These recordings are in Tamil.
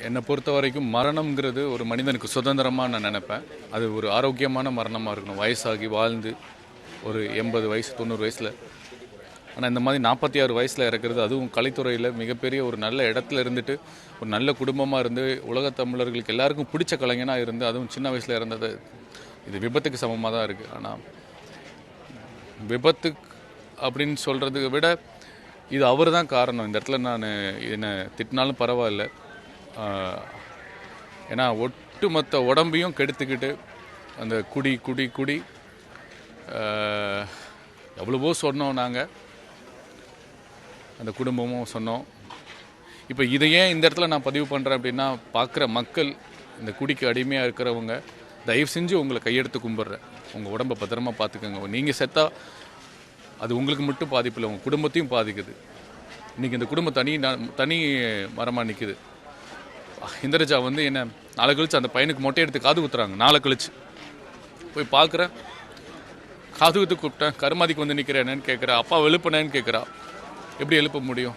என்னை பொறுத்த வரைக்கும் மரணம்ங்கிறது ஒரு மனிதனுக்கு சுதந்திரமாக நான் நினைப்பேன். அது ஒரு ஆரோக்கியமான மரணமாக இருக்கணும். வயசாகி வாழ்ந்து ஒரு எண்பது வயசு தொண்ணூறு வயசில். ஆனால் இந்த மாதிரி நாற்பத்தி ஆறு வயசில் இறக்குறது அதுவும் கலைத்துறையில் மிகப்பெரிய ஒரு நல்ல இடத்துல இருந்துட்டு ஒரு நல்ல குடும்பமாக இருந்து உலகத் தமிழர்களுக்கு எல்லாருக்கும் பிடிச்ச கலைஞனாக இருந்து அதுவும் சின்ன வயசில் இறந்தது இது விபத்துக்கு சமமாக தான் இருக்குது ஆனால் விபத்து அப்படின்னு சொல்கிறதுக்கு விட இது அவர் தான் காரணம். இந்த இடத்துல நான் என்னை திட்டினாலும் பரவாயில்ல. ஏன்னா ஒட்டுமொத்த உடம்பையும் கெடுத்துக்கிட்டு அந்த குடி குடி குடி எவ்வளவோ சொன்னோம் நாங்கள் அந்த குடும்பமும் சொன்னோம். இப்போ இதை ஏன் இந்த இடத்துல நான் பதிவு பண்ணுறேன் அப்படின்னா பார்க்குற மக்கள் இந்த குடிக்கு அடிமையாக இருக்கிறவங்க தயவு செஞ்சு உங்களை கையெடுத்து கும்பிட்றேன். உங்கள் உடம்பை பத்திரமா பார்த்துக்கோங்க நீங்கள் செத்தா அது உங்களுக்கு மட்டும் பாதிப்பு இல்லை உங்கள் குடும்பத்தையும் பாதிக்குது. இன்றைக்கி இந்த குடும்பம் தனி ந- தனி மரமாக நிற்குது இந்திரஜா வந்து என்ன நாளை கழிச்சு அந்த பையனுக்கு மொட்டை எடுத்து காது குத்துறாங்க. நாளை கழிச்சு. போய் பார்க்குறேன். காது குத்து கூப்பிட்டேன். கருமாதிக்கு வந்து நிற்கிறேன் என்னன்னு கேட்குறா. அப்பா எழுப்புனேன்னு கேட்குறா. எப்படி எழுப்ப முடியும்?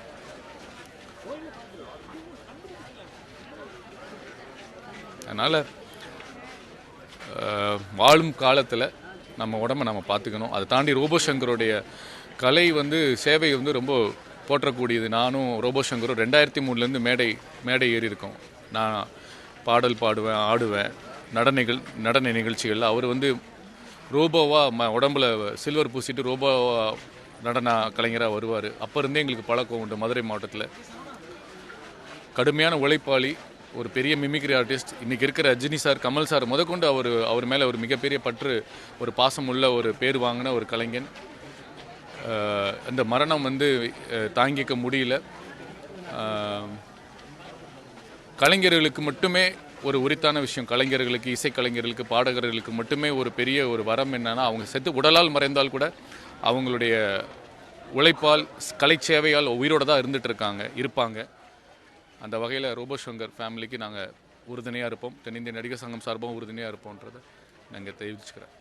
அதனால் வாழும் காலத்தில் நம்ம உடம்ப நம்ம பார்த்துக்கணும். அதை தாண்டி ரோபோ சங்கருடைய கலை வந்து சேவை வந்து ரொம்ப போற்றக்கூடியது. நானும் ரோபோசங்கரும் ரெண்டாயிரத்தி மூணுலேருந்து மேடை மேடை ஏறி இருக்கோம் நான் பாடல் பாடுவேன் ஆடுவேன். நடனைகள் நடன நிகழ்ச்சிகளில் அவர் வந்து ரோபோவாக ம உடம்புல சில்வர் பூசிட்டு ரோபோவா நடன கலைஞராக வருவார். அப்போ இருந்தே எங்களுக்கு பழக்கம் உண்டு மதுரை மாவட்டத்தில். கடுமையான உழைப்பாளி ஒரு பெரிய மிமிக்ரி ஆர்டிஸ்ட் இன்றைக்கி இருக்கிற ரஜினி சார் கமல் சார் முதற்கொண்டு அவர் அவர் மேலே ஒரு மிகப்பெரிய பற்று ஒரு பாசம் உள்ள ஒரு பேர் வாங்கின ஒரு கலைஞன். அந்த மரணம் வந்து தாங்கிக்க முடியல. கலைஞர்களுக்கு மட்டுமே ஒரு உரித்தான விஷயம். கலைஞர்களுக்கு இசைக்கலைஞர்களுக்கு பாடகர்களுக்கு மட்டுமே ஒரு பெரிய ஒரு வரம் என்னன்னா அவங்க செத்து உடலால் மறைந்தால் கூட அவங்களுடைய உழைப்பால் கலை சேவையால் உயிரோடு தான் இருந்துட்டு இருக்காங்க இருப்பாங்க. அந்த வகையில் ரோபோசங்கர் ஃபேமிலிக்கு நாங்கள் உறுதுணையாக இருப்போம். தென்னிந்திய நடிகர் சங்கம் சார்பாகவும் உறுதுணையாக இருப்போன்றதை நாங்கள் தெரிவிச்சுக்கிறேன்.